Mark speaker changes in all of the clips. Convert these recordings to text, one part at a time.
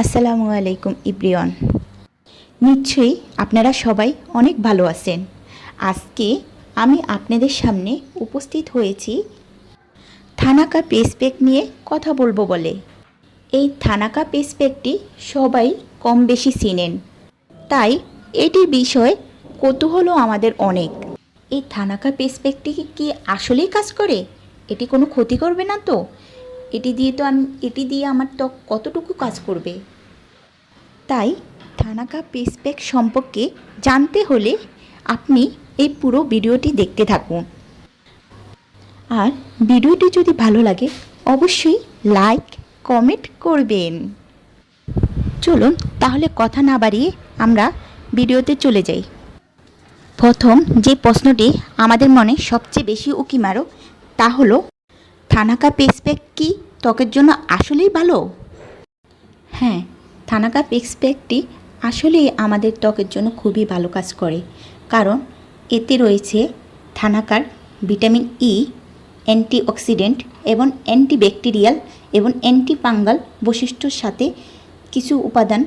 Speaker 1: আসসালামু আলাইকুম, ইব্রিয়ন। নিশ্চয়ই আপনারা সবাই অনেক ভালো আছেন। আজকে আমি আপনাদের সামনে উপস্থিত হয়েছি থানাকা পেসপেক নিয়ে কথা বলব বলে। এই থানাকা পেসপেকটি সবাই কম বেশি চিনেন। তাই এটির বিষয়ে কৌতূহলও আমাদের অনেক। এই থানাকা পেসপেকটি কি আসলেই কাজ করে? এটি কোনো ক্ষতি করবে না তো? এটি দিয়ে তো আমি, এটি দিয়ে আমার ত্বক কতটুকু কাজ করবে? তাই থানাকা পেসপ্যাক সম্পর্কে জানতে হলে আপনি এই পুরো ভিডিওটি দেখতে থাকুন। আর ভিডিওটি যদি ভালো লাগে, অবশ্যই লাইক, কমেন্ট করবেন। চলুন তাহলে কথা না বাড়িয়ে আমরা ভিডিওতে চলে যাই। প্রথম যে প্রশ্নটি আমাদের মনে সবচেয়ে বেশি উকি মারো, তা হলো থানাকা পেসপ্যাক কি ত্বকের জন্য আসলেই ভালো? হ্যাঁ থানাকা পেসপ্যাকটি আসলেই আমাদের ত্বকের জন্য খুবই ভালো কাজ করে। কারণ এতে রয়েছে থানাকার ভিটামিন ই অ্যান্টিঅক্সিডেন্ট এবং অ্যান্টিব্যাকটেরিয়াল এবং অ্যান্টিপাঙ্গাল বৈশিষ্ট্যর সাথে কিছু উপাদান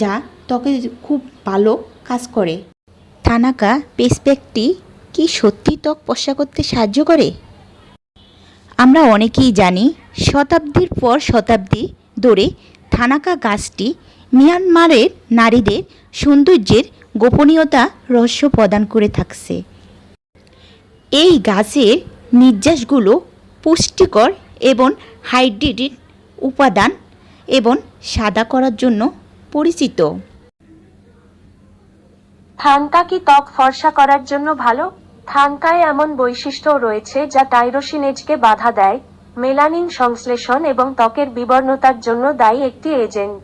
Speaker 1: যা ত্বকে খুব ভালো কাজ করে। থানাকা পেসপ্যাকটি কি সত্যি ত্বক পশা করতে সাহায্য করে? আমরা অনেকেই জানি, শতাব্দীর পর শতাব্দী ধরে থানাকা গাছটি মিয়ানমারের নারীদের সৌন্দর্যের গোপনীয়তা রহস্য প্রদান করে থাকছে। এই গাছের নির্যাসগুলো পুষ্টিকর এবং হাইড্রেটেড উপাদান এবং সাদা করার জন্য পরিচিত।
Speaker 2: থানকা কি ত্বক ফর্সা করার জন্য ভালো? থানকায় এমন বৈশিষ্ট্য রয়েছে যা টাইরোসিনেজকে বাধা দেয়, মেলানিন সংশ্লেষণ এবং ত্বকের বিবর্ণতার জন্য দায়ী একটি এজেন্ট।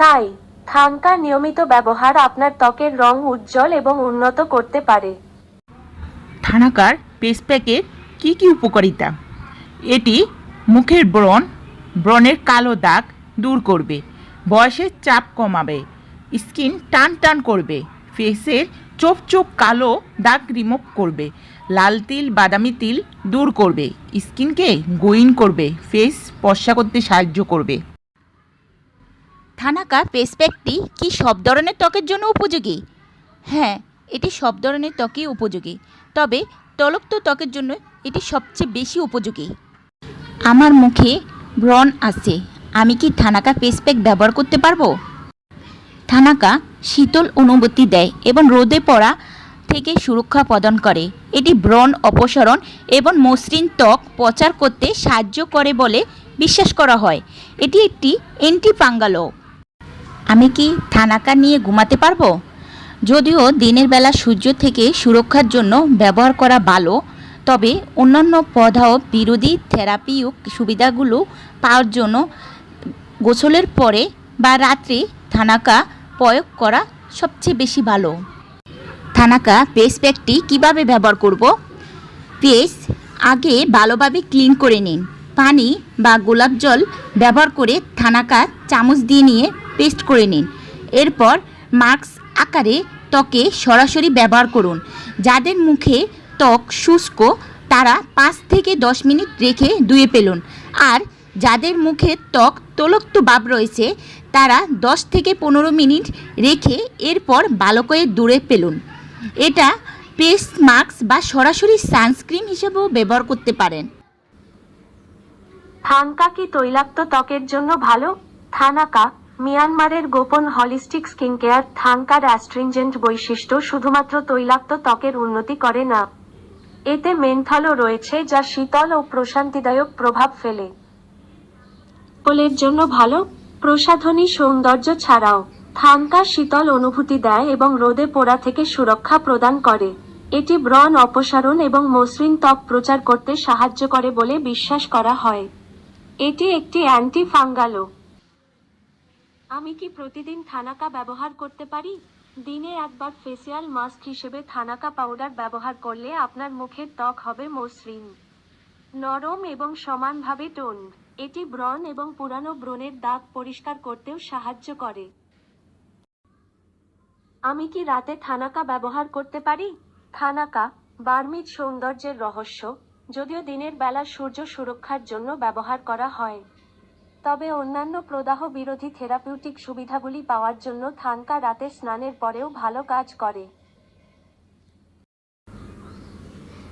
Speaker 2: তাই থানকা নিয়মিত ব্যবহার আপনার ত্বকের রং উজ্জ্বল এবং উন্নত করতে পারে।
Speaker 3: থানাকার পেসপ্যাকের কি কি উপকারিতা? এটি মুখের ব্রণ, ব্রণের কালো দাগ দূর করবে, বয়সের চাপ কমাবে, স্কিন টান টান করবে, ফেসের চোপ চোপ কালো দাগ রিমুভ করবে, লাল তিল, বাদামি তিল দূর করবে, স্কিনকে গোইন করবে, ফেস পর্সা করতে সাহায্য করবে।
Speaker 1: থানাকা ফেস প্যাকটি কি সব ধরনের ত্বকের জন্য উপযোগী? হ্যাঁ এটি সব ধরনের ত্বকই উপযোগী, তবে তলক্ত ত্বকের জন্য এটি সবচেয়ে বেশি উপযোগী। আমার মুখে ব্রণ আছে, আমি কি থানাকা ফেস প্যাক ব্যবহার করতে পারব? থানাকা শীতল অনুভূতি দেয় এবং রোদে পড়া থেকে সুরক্ষা প্রদান করে। এটি ব্রণ, অপসারণ এবং মসৃণ ত্বক প্রচার করতে সাহায্য করে বলে বিশ্বাস করা হয়। এটি একটি অ্যান্টিপাঙ্গালও আমি কি থানাকা নিয়ে ঘুমাতে পারব? যদিও দিনের বেলা সূর্য থেকে সুরক্ষার জন্য ব্যবহার করা ভালো, তবে অন্যান্য পদাও বিরোধী থেরাপি সুবিধাগুলো পাওয়ার জন্য গোসলের পরে বা রাত্রে থানাকা প্রয়োগ করা সবচেয়ে বেশি ভালো। থানাকা, পেস প্যাকটি কীভাবে ব্যবহার করব? পেস, আগে ভালোভাবে ক্লিন করে নিন। পানি বা গোলাপ জল ব্যবহার করে থানাকা চামচ দিয়ে নিয়ে পেস্ট করে নিন। এরপর মাস্ক আকারে ত্বকে সরাসরি ব্যবহার করুন। যাদের মুখে ত্বক শুষ্ক, তারা পাঁচ থেকে দশ মিনিট রেখে ধুয়ে পেলুন আর যাদের মুখে ত্বক তলক্ত ভাব রয়েছে তারা দশ থেকে পনেরো মিনিট রেখে এরপর ভালো করে দূরে পেলুন এটা পেস মাস্ক বা সরাসরি সানস্ক্রিন হিসেবেও ব্যবহার করতে পারেন।
Speaker 2: থানকা কি তৈলাক্ত ত্বকের জন্য ভালো? থানাকা, মিয়ানমারের গোপন হলিস্টিক স্কিন কেয়ার থানকার অ্যাস্ট্রিনজেন্ট বৈশিষ্ট্য শুধুমাত্র তৈলাক্ত ত্বকের উন্নতি করে না। এতে মেন্থলও রয়েছে যা শীতল ও প্রশান্তিদায়ক প্রভাব ফেলে। পোলের জন্য ভালো? প্রসাধনী সৌন্দর্য ছাড়াও থানকা শীতল অনুভূতি দেয় এবং রোদে পোড়া থেকে সুরক্ষা প্রদান করে। এটি ব্রণ অপসারণ এবং মসৃণ ত্বক প্রচার করতে সাহায্য করে বলে বিশ্বাস করা হয়। এটি একটি অ্যান্টি ফাঙ্গালো আমি কি প্রতিদিন থানাকা ব্যবহার করতে পারি? দিনে একবার ফেসিয়াল মাস্ক হিসেবে থানাকা পাউডার ব্যবহার করলে আপনার মুখের ত্বক হবে মসৃণ। নরম এবং সমানভাবে টোন। এটি ব্রণ এবং পুরানো ব্রণের দাগ পরিষ্কার করতেও সাহায্য করে। আমি কি রাতে থানাকা ব্যবহার করতে পারি? থানাকা, বার্মিজ সৌন্দর্যের রহস্য, যদিও দিনের বেলা সূর্য সুরক্ষার জন্য ব্যবহার করা হয়। তবে অন্যান্য প্রদাহ বিরোধী থেরাপিউটিক সুবিধাগুলি পাওয়ার জন্য থানকা রাতে স্নানের পরেও ভালো কাজ করে।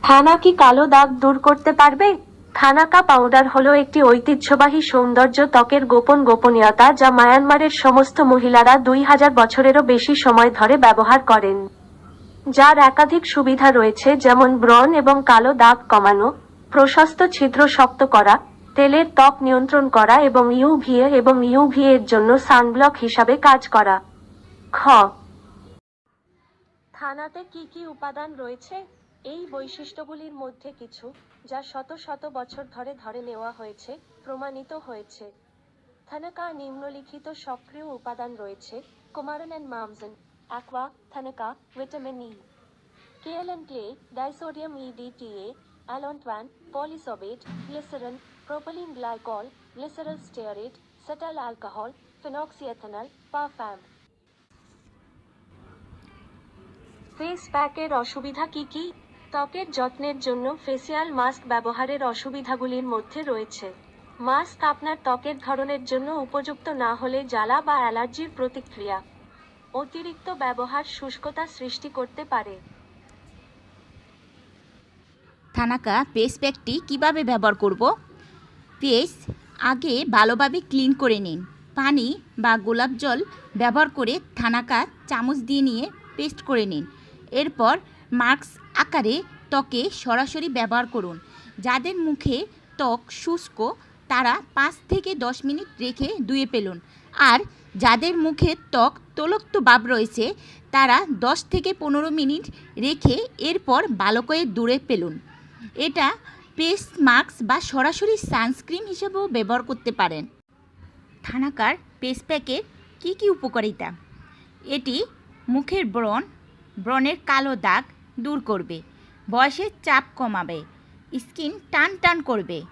Speaker 2: থানা কি কালো দাগ দূর করতে পারবে? থানাকা পাউডার হলো একটি ঐতিহ্যবাহী সৌন্দর্য ত্বকের গোপন গোপনীয়তা যা মায়ানমারের সমস্ত মহিলারা দুই হাজার বছরেরও বেশি সময় ধরে ব্যবহার করেন। যার একাধিক সুবিধা রয়েছে, যেমন ব্রণ এবং কালো দাগ কমানো, প্রশস্ত ছিদ্র শক্ত করা, তেলের ত্বক নিয়ন্ত্রণ করা এবং ইউভিএ এবং ইউভি এর জন্য সানব্লক হিসাবে কাজ করা। খ। থানাতে কি কি উপাদান রয়েছে? এই বৈশিষ্ট্যগুলির মধ্যে কিছু, যা শত শত বছর ধরে ধরে নেওয়া হয়েছে, প্রমাণিত হয়েছে। থানাকা নিম্নলিখিত সক্রিয় উপাদান রয়েছে, Kumaran and মামজন aqua thanaka vitamin E KL and K disodium E D T A EDTA allantoin polysorbate glycerin propylene glycol glycerol stearate cetyl alcohol phenoxyethanol parfum face প্যাকের অসুবিধা কী কী? ত্বকের যত্নের জন্য ফেসিয়াল মাস্ক ব্যবহারের অসুবিধাগুলির মধ্যে রয়েছে। মাস্ক আপনার ত্বকের ধরনের জন্য উপযুক্ত না হলে জ্বালা বা অ্যালার্জির প্রতিক্রিয়া। অতিরিক্ত ব্যবহার শুষ্কতা সৃষ্টি করতে পারে।
Speaker 1: থানাকা পেস্ট প্যাকটি কীভাবে ব্যবহার করব? পেস্ট আগে ভালোভাবে ক্লিন করে নিন। পানি বা গোলাপ জল ব্যবহার করে থানাকা চামচ দিয়ে নিয়ে পেস্ট করে নিন। এরপর মাস্ক আকারে ত্বকে সরাসরি ব্যবহার করুন। যাদের মুখে ত্বক শুষ্ক, তারা পাঁচ থেকে দশ মিনিট রেখে ধুয়ে পেলুন আর যাদের মুখে ত্বক তলক্ত ভাব রয়েছে, তারা দশ থেকে পনেরো মিনিট রেখে এরপর ভালো করে দূরে পেলুন এটা পেস মাস্ক বা সরাসরি সানস্ক্রিন হিসেবেও ব্যবহার করতে পারেন। থানাকার পেস প্যাকের কী কী উপকারিতা? এটি মুখের ব্রণ, ব্রণের কালো দাগ দূর করবে। বয়সের চাপ কমাবে। স্কিন টান টান করবে।